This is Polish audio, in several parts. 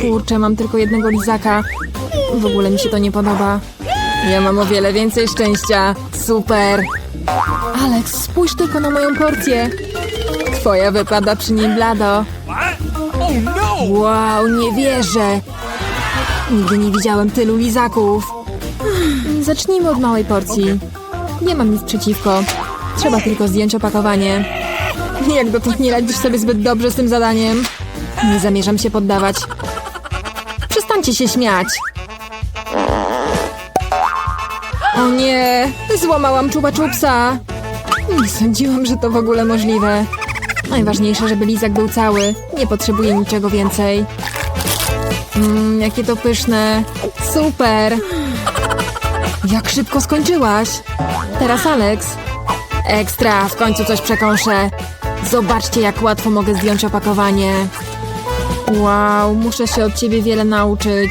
Kurczę, mam tylko jednego lizaka. W ogóle mi się to nie podoba. Ja mam o wiele więcej szczęścia. Super. Alex, spójrz tylko na moją porcję. Twoja wypada przy niej blado. Oh no! Wow, nie wierzę. Nigdy nie widziałem tylu lizaków. Zacznijmy od małej porcji. Nie mam nic przeciwko. Trzeba tylko zdjąć opakowanie. Jak dotąd nie radzisz sobie zbyt dobrze z tym zadaniem. Nie zamierzam się poddawać. Przestańcie się śmiać. O nie, złamałam czuba czupsa. Nie sądziłam, że to w ogóle możliwe. Najważniejsze, żeby lizak był cały. Nie potrzebuję niczego więcej. Mmm, jakie to pyszne. Super. Jak szybko skończyłaś. Teraz Alex. Ekstra, w końcu coś przekąszę. Zobaczcie, jak łatwo mogę zdjąć opakowanie. Wow, muszę się od ciebie wiele nauczyć.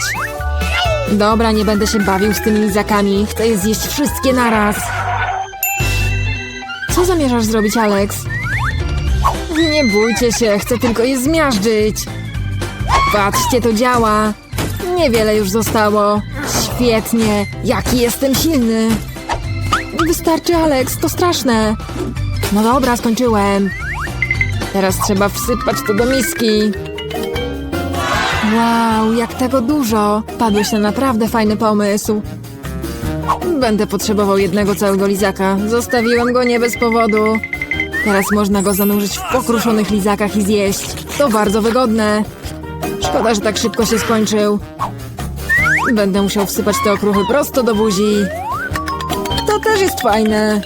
Dobra, nie będę się bawił z tymi lizakami. Chcę je zjeść wszystkie naraz. Co zamierzasz zrobić, Alex? Nie bójcie się, chcę tylko je zmiażdżyć. Patrzcie, to działa. Niewiele już zostało. Świetnie, jaki jestem silny. Wystarczy, Alex, to straszne. No dobra, skończyłem. Teraz trzeba wsypać to do miski. Wow, jak tego dużo. Padłeś na naprawdę fajny pomysł. Będę potrzebował jednego całego lizaka. Zostawiłem go nie bez powodu. Teraz można go zanurzyć w pokruszonych lizakach i zjeść. To bardzo wygodne. Szkoda, że tak szybko się skończył. Będę musiał wsypać te okruchy prosto do buzi. To też jest fajne.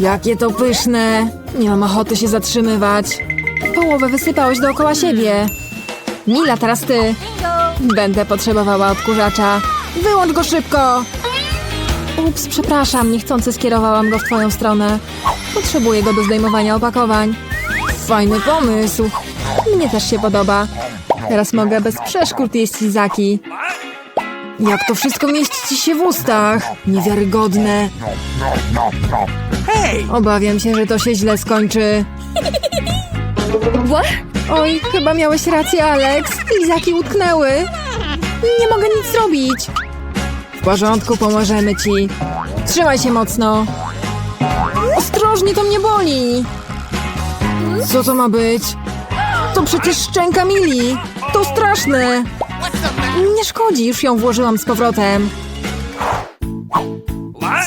Jakie to pyszne. Nie mam ochoty się zatrzymywać. Połowę wysypałeś dookoła siebie. Mila, teraz ty. Będę potrzebowała odkurzacza. Wyłącz go szybko! Ups, przepraszam, niechcący skierowałam go w twoją stronę. Potrzebuję go do zdejmowania opakowań. Fajny pomysł. Mnie też się podoba. Teraz mogę bez przeszkód jeść lizaki. Jak to wszystko mieści się w ustach? Niewiarygodne. Hey! Obawiam się, że to się źle skończy. Oj, chyba miałeś rację, Alex. Lizaki utknęły. Nie mogę nic zrobić. W porządku, pomożemy ci. Trzymaj się mocno. Ostrożnie, to mnie boli. Co to ma być? To przecież szczęka Mili. To straszne. Nie szkodzi, już ją włożyłam z powrotem.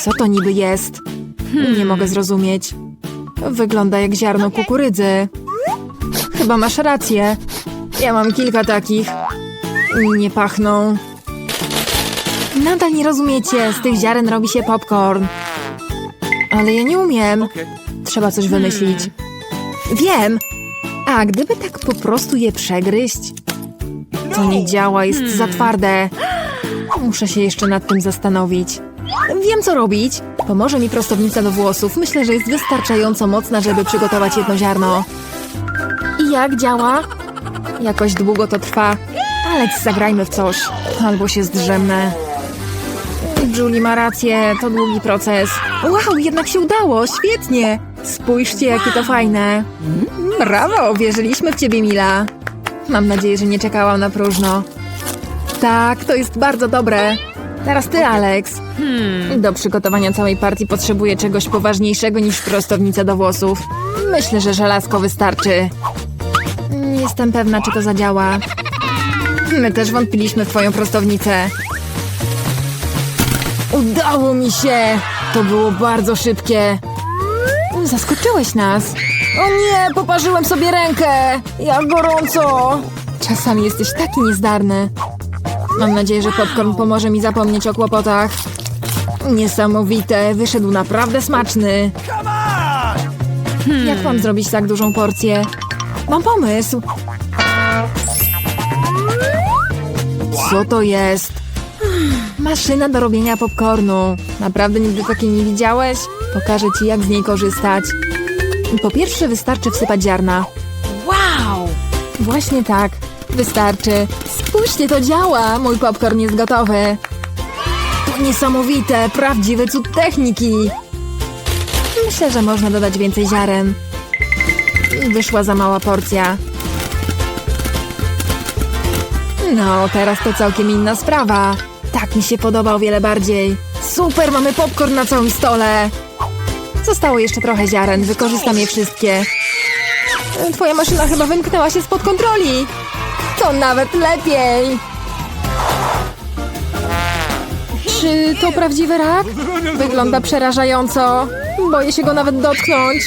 Co to niby jest? Nie mogę zrozumieć. Wygląda jak ziarno kukurydzy. Chyba masz rację. Ja mam kilka takich. Nie pachną. Nadal nie rozumiecie. Z tych ziaren robi się popcorn. Ale ja nie umiem. Trzeba coś wymyślić. Wiem. A gdyby tak po prostu je przegryźć? To nie działa, jest za twarde. Muszę się jeszcze nad tym zastanowić. Wiem, co robić. Pomoże mi prostownica do włosów. Myślę, że jest wystarczająco mocna, żeby przygotować jedno ziarno. I jak działa? Jakoś długo to trwa. Alex, zagrajmy w coś. Albo się zdrzemnę. Julie ma rację, to długi proces. Wow, jednak się udało, świetnie. Spójrzcie, jakie to fajne. Brawo, wierzyliśmy w ciebie, Mila. Mam nadzieję, że nie czekałam na próżno. Tak, to jest bardzo dobre. Teraz ty, Alex. Do przygotowania całej partii potrzebuję czegoś poważniejszego niż prostownica do włosów. Myślę, że żelazko wystarczy. Jestem pewna, czy to zadziała. My też wątpiliśmy w twoją prostownicę. Udało mi się! To było bardzo szybkie. Zaskoczyłeś nas. O nie, poparzyłem sobie rękę! Jak gorąco! Czasami jesteś taki niezdarny. Mam nadzieję, że popcorn pomoże mi zapomnieć o kłopotach. Niesamowite, wyszedł naprawdę smaczny. Jak mam zrobić tak dużą porcję? Mam pomysł. Co to jest? Maszyna do robienia popcornu. Naprawdę nigdy takiej nie widziałeś? Pokażę ci, jak z niej korzystać. Po pierwsze wystarczy wsypać ziarna. Wow! Właśnie tak. Wystarczy. Spójrzcie, to działa! Mój popcorn jest gotowy. To niesamowite, prawdziwy cud techniki. Myślę, że można dodać więcej ziaren. Wyszła za mała porcja. No, teraz to całkiem inna sprawa. Tak mi się podoba o wiele bardziej. Super, mamy popcorn na całym stole. Zostało jeszcze trochę ziaren, wykorzystam je wszystkie. Twoja maszyna chyba wymknęła się spod kontroli. To nawet lepiej. Czy to prawdziwy rak? Wygląda przerażająco. Boję się go nawet dotknąć.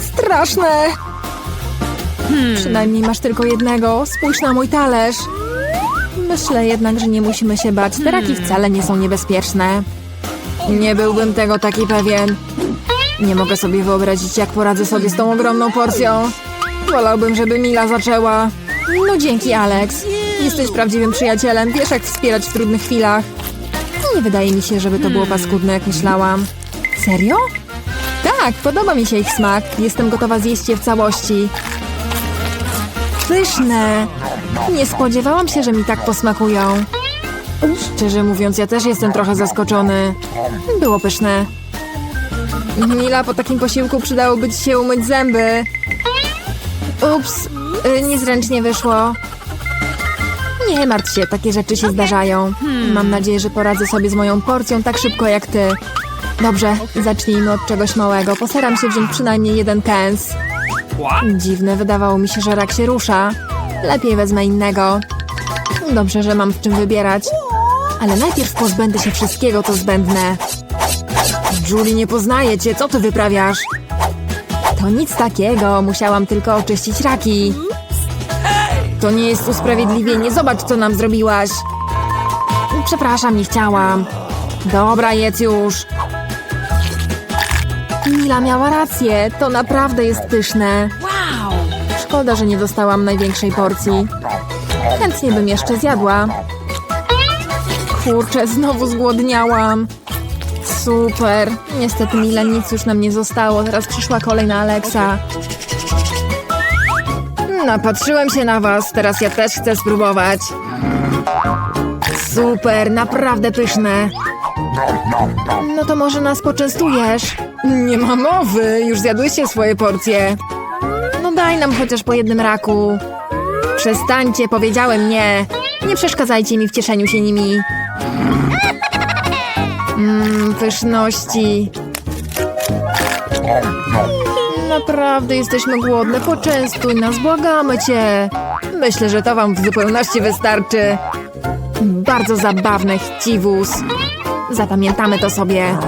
Straszne. Przynajmniej masz tylko jednego. Spójrz na mój talerz. Myślę jednak, że nie musimy się bać. Te raki wcale nie są niebezpieczne. Nie byłbym tego taki pewien. Nie mogę sobie wyobrazić, jak poradzę sobie z tą ogromną porcją. Wolałbym, żeby Mila zaczęła. No dzięki, Alex. Jesteś prawdziwym przyjacielem. Wiesz, jak wspierać w trudnych chwilach. Nie wydaje mi się, żeby to było paskudne, jak myślałam. Serio? Tak, podoba mi się ich smak. Jestem gotowa zjeść je w całości. Pyszne! Nie spodziewałam się, że mi tak posmakują. Szczerze mówiąc, ja też jestem trochę zaskoczony. Było pyszne. Mila, po takim posiłku przydałoby ci się umyć zęby. Ups, y, niezręcznie wyszło. Nie martw się, takie rzeczy się zdarzają. Mam nadzieję, że poradzę sobie z moją porcją tak szybko jak ty. Dobrze, zacznijmy od czegoś małego. Postaram się wziąć przynajmniej jeden kęs. Dziwne, wydawało mi się, że rak się rusza. Lepiej wezmę innego. Dobrze, że mam w czym wybierać. Ale najpierw pozbędę się wszystkiego, to zbędne. Julie, nie poznaję cię, co ty wyprawiasz? To nic takiego, musiałam tylko oczyścić raki. To nie jest usprawiedliwienie, zobacz, co nam zrobiłaś. Przepraszam, nie chciałam. Dobra, jedz już. Mila miała rację, to naprawdę jest pyszne. Wow. Szkoda, że nie dostałam największej porcji. Chętnie bym jeszcze zjadła. Kurczę, znowu zgłodniałam. Super. Niestety Mila nic już nam nie zostało. Teraz przyszła kolej na Alexa. Napatrzyłem się na was. Teraz ja też chcę spróbować. Super, naprawdę pyszne. No to może nas poczęstujesz? Nie ma mowy, już zjadłyście swoje porcje. No daj nam chociaż po jednym raku. Przestańcie, powiedziałem nie. Nie przeszkadzajcie mi w cieszeniu się nimi. Mmm, pyszności. Naprawdę jesteśmy głodne, poczęstuj nas, błagamy cię. Myślę, że to wam w zupełności wystarczy. Bardzo zabawne, chciwus. Zapamiętamy to sobie.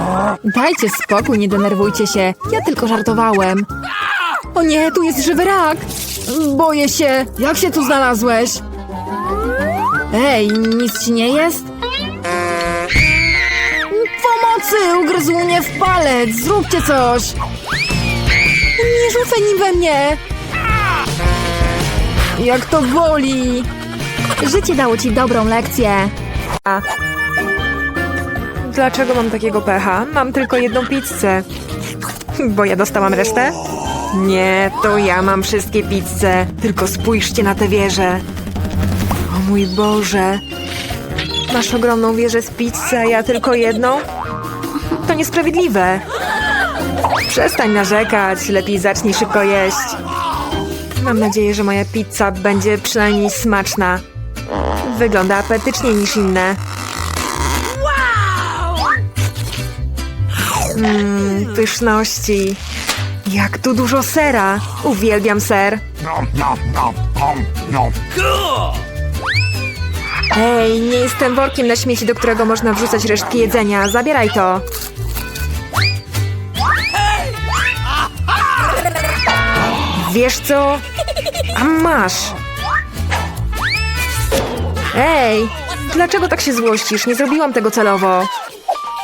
Dajcie spokój, nie denerwujcie się. Ja tylko żartowałem. O nie, tu jest żywy rak! Boję się. Jak się tu znalazłeś? Ej, nic ci nie jest? Pomocy! Ugryzł mnie w palec! Zróbcie coś! Nie rzucaj nim we mnie! Jak to boli! Życie dało ci dobrą lekcję. A. Dlaczego mam takiego pecha? Mam tylko jedną pizzę. Bo ja dostałam resztę? Nie, to ja mam wszystkie pizze. Tylko spójrzcie na tę wieżę. O mój Boże. Masz ogromną wieżę z pizzy, a ja tylko jedną? To niesprawiedliwe. Przestań narzekać, lepiej zacznij szybko jeść. Mam nadzieję, że moja pizza będzie przynajmniej smaczna. Wygląda apetycznie niż inne. Mmm, pyszności. Jak tu dużo sera. Uwielbiam ser. Hej, nie jestem workiem na śmieci, do którego można wrzucać resztki jedzenia. Zabieraj to. Wiesz co? A masz. Ej, dlaczego tak się złościsz? Nie zrobiłam tego celowo.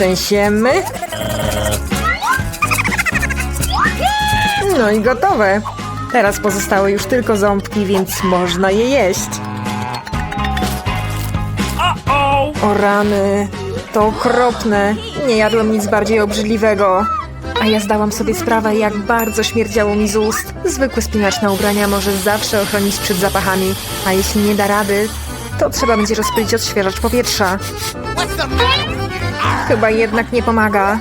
Potrzęsiemy. No i gotowe. Teraz pozostały już tylko ząbki, więc można je jeść. O rany, to okropne. Nie jadłem nic bardziej obrzydliwego. A ja zdałam sobie sprawę, jak bardzo śmierdziało mi z ust. Zwykły spinacz na ubrania może zawsze ochronić przed zapachami, a jeśli nie da rady, to trzeba będzie rozpylić odświeżacz powietrza. Chyba jednak nie pomaga.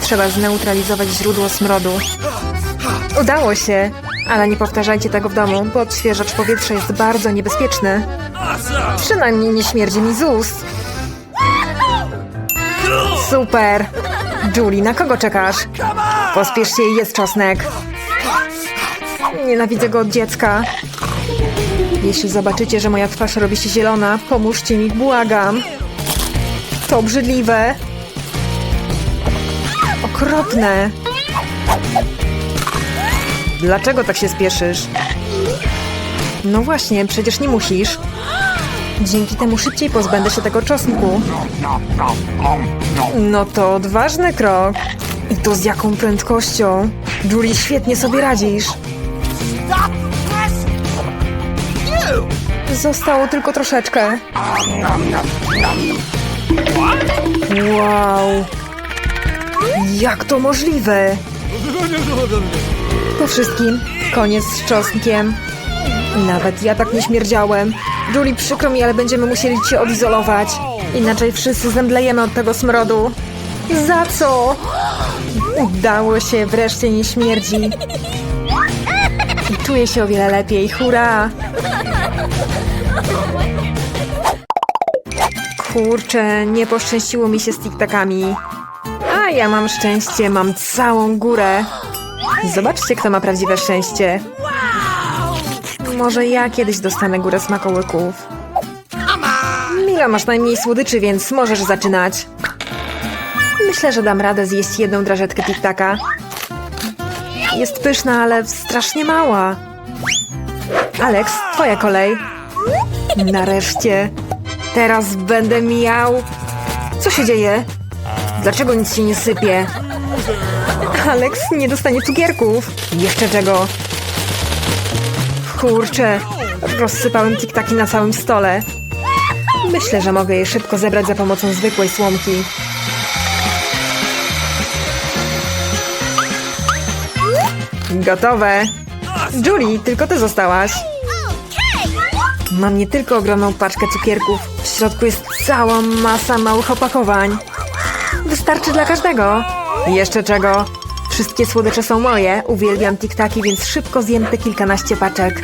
Trzeba zneutralizować źródło smrodu. Udało się, ale nie powtarzajcie tego w domu, bo odświeżacz powietrza jest bardzo niebezpieczny. Przynajmniej nie śmierdzi mi z ust. Super! Julie, na kogo czekasz? Pospiesz się jest czosnek. Nienawidzę go od dziecka. Jeśli zobaczycie, że moja twarz robi się zielona, pomóżcie mi, błagam. To obrzydliwe. Okropne. Dlaczego tak się spieszysz? No właśnie, przecież nie musisz. Dzięki temu szybciej pozbędę się tego czosnku. No to odważny krok. I to z jaką prędkością. Julie, świetnie sobie radzisz. Zostało tylko troszeczkę. Wow. Jak to możliwe? Po wszystkim, koniec z czosnkiem. Nawet ja tak nie śmierdziałem. Julie, przykro mi, ale będziemy musieli cię odizolować. Inaczej wszyscy zemdlejemy od tego smrodu. Za co? Udało się, wreszcie nie śmierdzi. I czuję się o wiele lepiej, hurra! Kurczę, nie poszczęściło mi się z tiktakami. A ja mam szczęście, mam całą górę. Zobaczcie, kto ma prawdziwe szczęście. Może ja kiedyś dostanę górę smakołyków. Mila, masz najmniej słodyczy, więc możesz zaczynać. Myślę, że dam radę zjeść jedną drażetkę tiktaka. Jest pyszna, ale strasznie mała. Alex, twoja kolej. Nareszcie. Teraz będę miał... Co się dzieje? Dlaczego nic się nie sypie? Alex nie dostanie cukierków. Jeszcze czego? Kurczę, rozsypałem tiktaki na całym stole. Myślę, że mogę je szybko zebrać za pomocą zwykłej słomki. Gotowe. Julie, tylko ty zostałaś. Mam nie tylko ogromną paczkę cukierków. Środku jest cała masa małych opakowań. Wystarczy dla każdego. Jeszcze czego? Wszystkie słodycze są moje. Uwielbiam tiktaki, więc szybko zjem te kilkanaście paczek.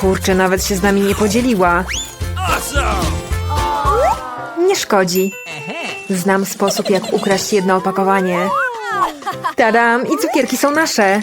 Kurczę, nawet się z nami nie podzieliła. Nie szkodzi. Znam sposób, jak ukraść jedno opakowanie. Tadam! I cukierki są nasze.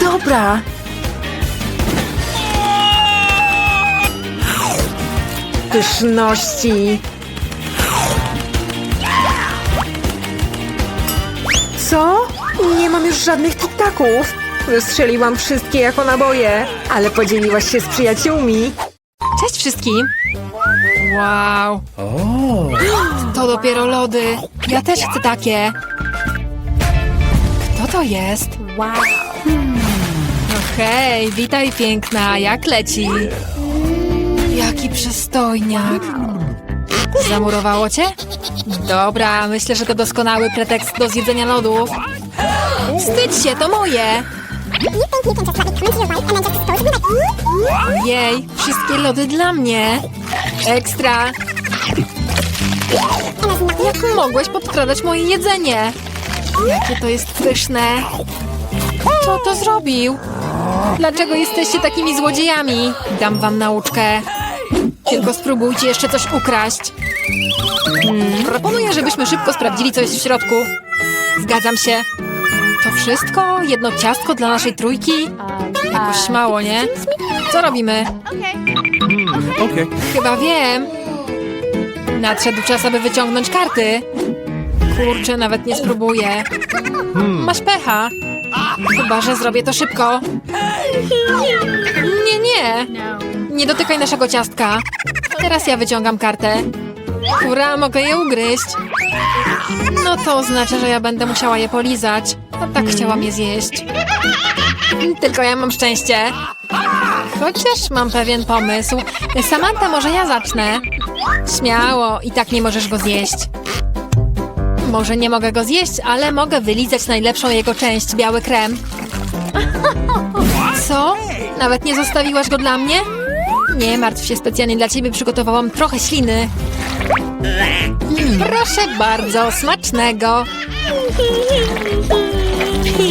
Dobra. Pyszności. Co? Nie mam już żadnych tiktaków. Wystrzeliłam wszystkie jako naboje, ale podzieliłaś się z przyjaciółmi. Cześć wszystkim. Wow. To dopiero lody. Ja też chcę takie. Kto to jest? Wow. Hej, witaj piękna, jak leci? Jaki przystojniak. Zamurowało cię? Dobra, myślę, że to doskonały pretekst do zjedzenia lodów. Wstydź się, to moje! Jej, wszystkie lody dla mnie. Ekstra. Jak mogłeś podkradać moje jedzenie? Jakie to jest pyszne. Kto to zrobił? Dlaczego jesteście takimi złodziejami? Dam wam nauczkę. Tylko spróbujcie jeszcze coś ukraść. Hmm, proponuję, żebyśmy szybko sprawdzili, co jest w środku. Zgadzam się. To wszystko? Jedno ciastko dla naszej trójki? Jakoś mało, nie? Co robimy? Okay. Chyba wiem. Nadszedł czas, aby wyciągnąć karty. Kurczę, nawet nie spróbuję. Masz pecha. Chyba, że zrobię to szybko. Nie, nie. Nie dotykaj naszego ciastka. Teraz ja wyciągam kartę. Hurra, mogę je ugryźć. No to oznacza, że ja będę musiała je polizać. A tak chciałam je zjeść. Tylko ja mam szczęście. Chociaż mam pewien pomysł. Samantha, może ja zacznę? Śmiało, i tak nie możesz go zjeść. Może nie mogę go zjeść, ale mogę wylizać najlepszą jego część, biały krem. Co? Nawet nie zostawiłaś go dla mnie? Nie martw się, specjalnie dla ciebie przygotowałam trochę śliny. Proszę bardzo, smacznego.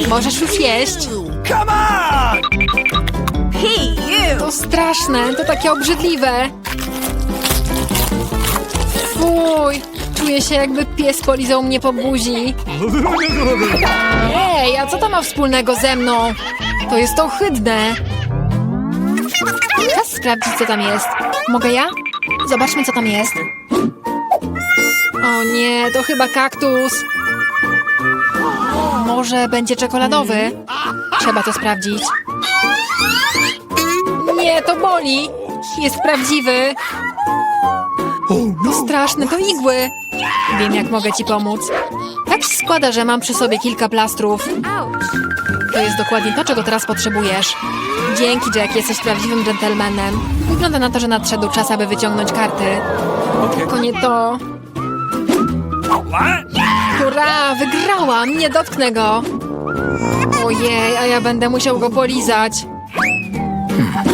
Możesz już jeść. Come on! To straszne, to takie obrzydliwe. Fuj, czuję się jakby pies polizał mnie po buzi. Ej, a co to ma wspólnego ze mną? To jest ohydne. Czas sprawdzić, co tam jest. Mogę ja? Zobaczmy, co tam jest. O nie, to chyba kaktus. Może będzie czekoladowy? Trzeba to sprawdzić. Nie, to boli. Jest prawdziwy. To straszne, to igły. Wiem, jak mogę ci pomóc. Tak się składa, że mam przy sobie kilka plastrów. To jest dokładnie to, czego teraz potrzebujesz. Dzięki, Jack, jesteś prawdziwym dżentelmenem. Wygląda na to, że nadszedł czas, aby wyciągnąć karty. Tylko nie to. Hurra, wygrałam! Nie dotknę go! Ojej, a ja będę musiał go polizać.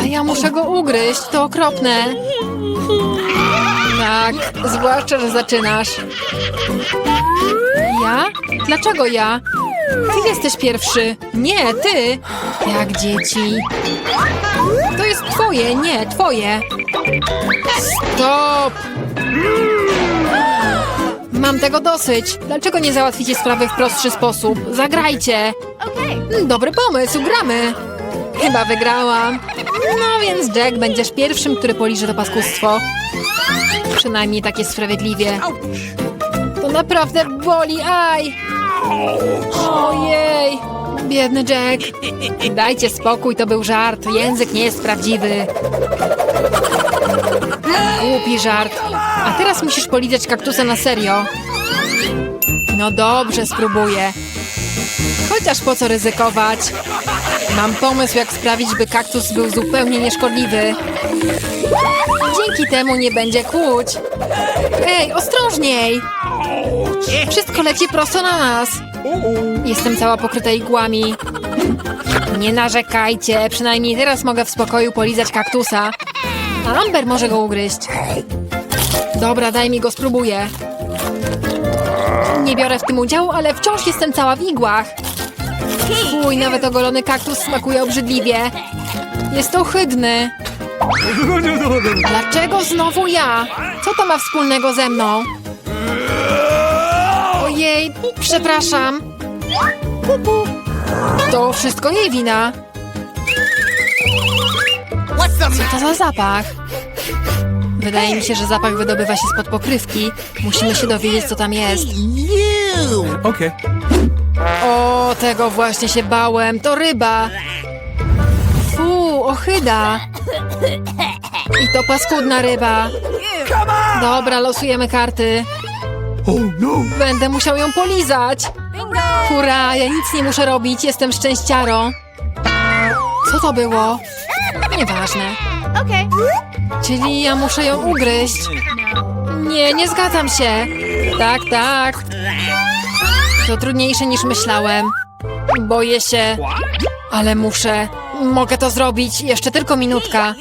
A ja muszę go ugryźć, to okropne. Tak, zwłaszcza, że zaczynasz. Ja? Dlaczego ja? Ty jesteś pierwszy. Nie, ty. Jak dzieci. To jest twoje, nie, twoje. Stop! Mam tego dosyć. Dlaczego nie załatwicie sprawy w prostszy sposób? Zagrajcie. Dobry pomysł, gramy. Chyba wygrałam. No więc Jack, będziesz pierwszym, który poliże to paskustwo. Przynajmniej tak jest sprawiedliwie. To naprawdę boli, aj! Ojej! Biedny Jack. Dajcie spokój, to był żart. Język nie jest prawdziwy. Głupi żart. A teraz musisz polizać kaktusa na serio. No dobrze, spróbuję. Chociaż po co ryzykować? Mam pomysł, jak sprawić, by kaktus był zupełnie nieszkodliwy. Dzięki temu nie będzie kłuć. Ej, ostrożniej! Wszystko leci prosto na nas. Jestem cała pokryta igłami. Nie narzekajcie, przynajmniej teraz mogę w spokoju polizać kaktusa. A Amber może go ugryźć. Dobra, daj mi go, spróbuję. Nie biorę w tym udziału, ale wciąż jestem cała w igłach. Fuj, nawet ogolony kaktus smakuje obrzydliwie. Jest ohydny. Dlaczego znowu ja? Co to ma wspólnego ze mną? Ojej, przepraszam. To wszystko jej wina. Co to za zapach? Wydaje mi się, że zapach wydobywa się spod pokrywki. Musimy się dowiedzieć, co tam jest. Okay. O, tego właśnie się bałem. To ryba. Fu, ochyda. I to paskudna ryba. Dobra, losujemy karty. Będę musiał ją polizać. Hurra, ja nic nie muszę robić, jestem szczęściarą. Co to było? Nieważne. Czyli ja muszę ją ugryźć. Nie, nie zgadzam się. Tak, tak. To trudniejsze niż myślałem. Boję się. Ale muszę. Mogę to zrobić. Jeszcze tylko minutka.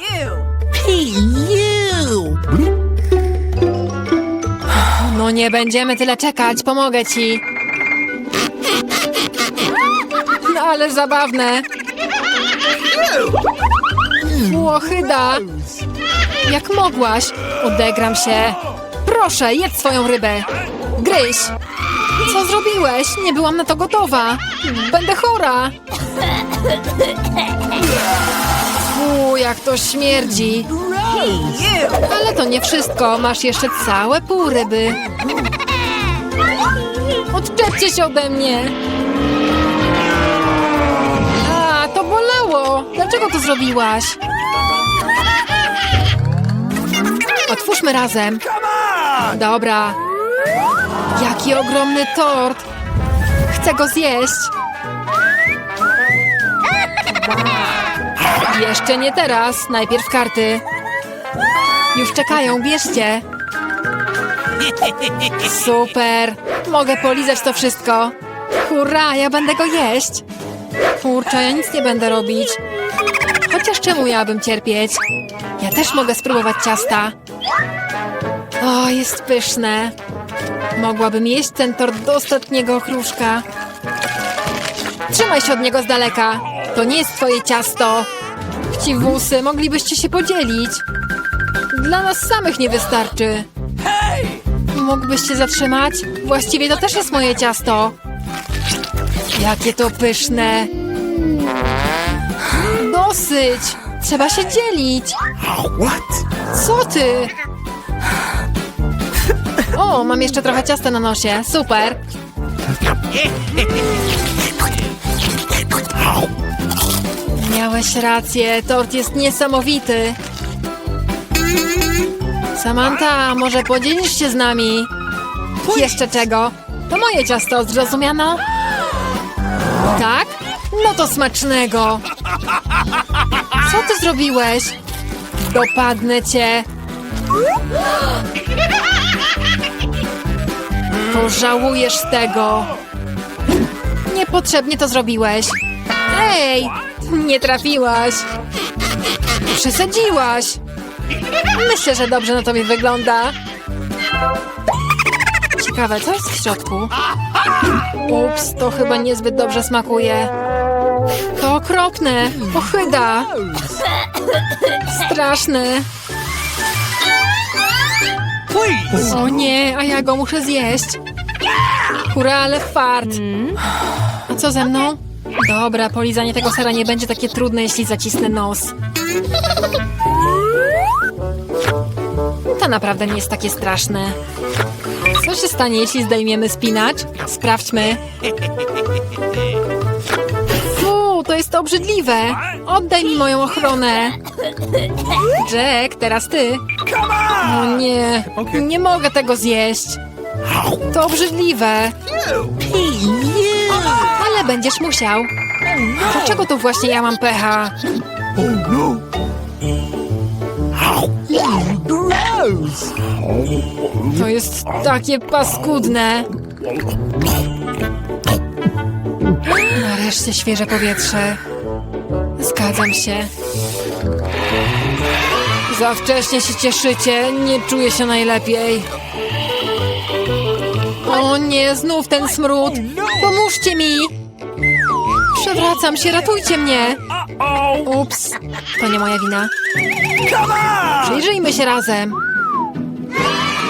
No nie będziemy tyle czekać. Pomogę ci. No ale zabawne. Łohyda. Jak mogłaś? Odegram się. Proszę, jedz swoją rybę. Gryź. Co zrobiłeś? Nie byłam na to gotowa. Będę chora. Fu, jak to śmierdzi. Ale to nie wszystko. Masz jeszcze całe pół ryby. Odczepcie się ode mnie. A, to bolało. Dlaczego to zrobiłaś? Otwórzmy razem. Dobra. Jaki ogromny tort. Chcę go zjeść. Jeszcze nie teraz. Najpierw karty. Już czekają, bierzcie. Super. Mogę polizać to wszystko. Hurra, ja będę go jeść. Kurczę, ja nic nie będę robić. Chociaż czemu miałabym cierpieć? Ja też mogę spróbować ciasta. O, jest pyszne. Mogłabym jeść ten tort do ostatniego okruszka. Trzymaj się od niego z daleka. To nie jest twoje ciasto. Chciwusy, moglibyście się podzielić. Dla nas samych nie wystarczy. Mógłbyś się zatrzymać? Właściwie to też jest moje ciasto. Jakie to pyszne. Dosyć. Trzeba się dzielić. What? Co ty? O, mam jeszcze trochę ciasta na nosie. Super. Miałeś rację, tort jest niesamowity. Samantha, może podzielisz się z nami? Jeszcze czego? To moje ciasto, zrozumiano? Tak? No to smacznego. Co ty zrobiłeś? Dopadnę cię. Pożałujesz tego. Niepotrzebnie to zrobiłeś. Ej, nie trafiłaś. Przesadziłaś. Myślę, że dobrze na tobie wygląda. Ciekawe, co jest w środku? Ups, to chyba niezbyt dobrze smakuje. To okropne. Ochyda. Straszne. O nie, a ja go muszę zjeść. Hurra, ale fart. A co ze mną? Dobra, polizanie tego sera nie będzie takie trudne, jeśli zacisnę nos. To naprawdę nie jest takie straszne. Co się stanie, jeśli zdejmiemy spinacz? Sprawdźmy. Fu, to jest obrzydliwe. Oddaj mi moją ochronę. Jack, teraz ty. O nie, Okej. nie mogę tego zjeść. To obrzydliwe. Ale będziesz musiał. Dlaczego to właśnie ja mam pecha? To jest takie paskudne. Nareszcie świeże powietrze. Zgadzam się. Za wcześnie się cieszycie, nie czuję się najlepiej. O nie, znów ten smród. Pomóżcie mi! Przewracam się, ratujcie mnie! Ups, to nie moja wina. Przyjrzyjmy się razem.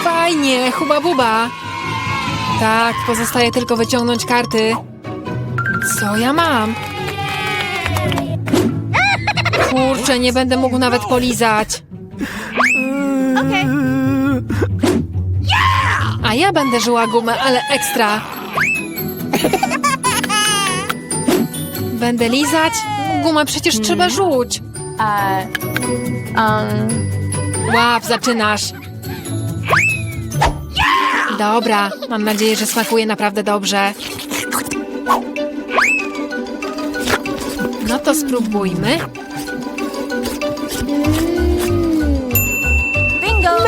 Fajnie, huba buba. Tak, pozostaje tylko wyciągnąć karty. Co ja mam? Kurczę, nie będę mógł nawet polizać. A ja będę żyła gumę, ale ekstra. Będę lizać? Gumę przecież trzeba rzuć. Łap, zaczynasz. Dobra, mam nadzieję, że smakuje naprawdę dobrze. No to spróbujmy.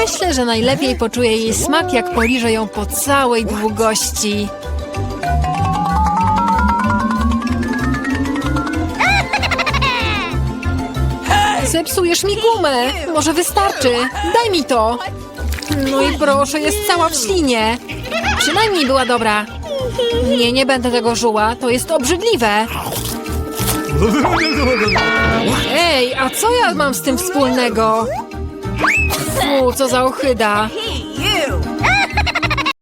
Myślę, że najlepiej poczuję jej smak, jak poliżę ją po całej długości. Zepsujesz mi gumę! Może wystarczy! Daj mi to! No i proszę, jest cała w ślinie! Przynajmniej była dobra. Nie, nie będę tego żuła, to jest obrzydliwe. Ej, a co ja mam z tym wspólnego? Fu, co za ochyda.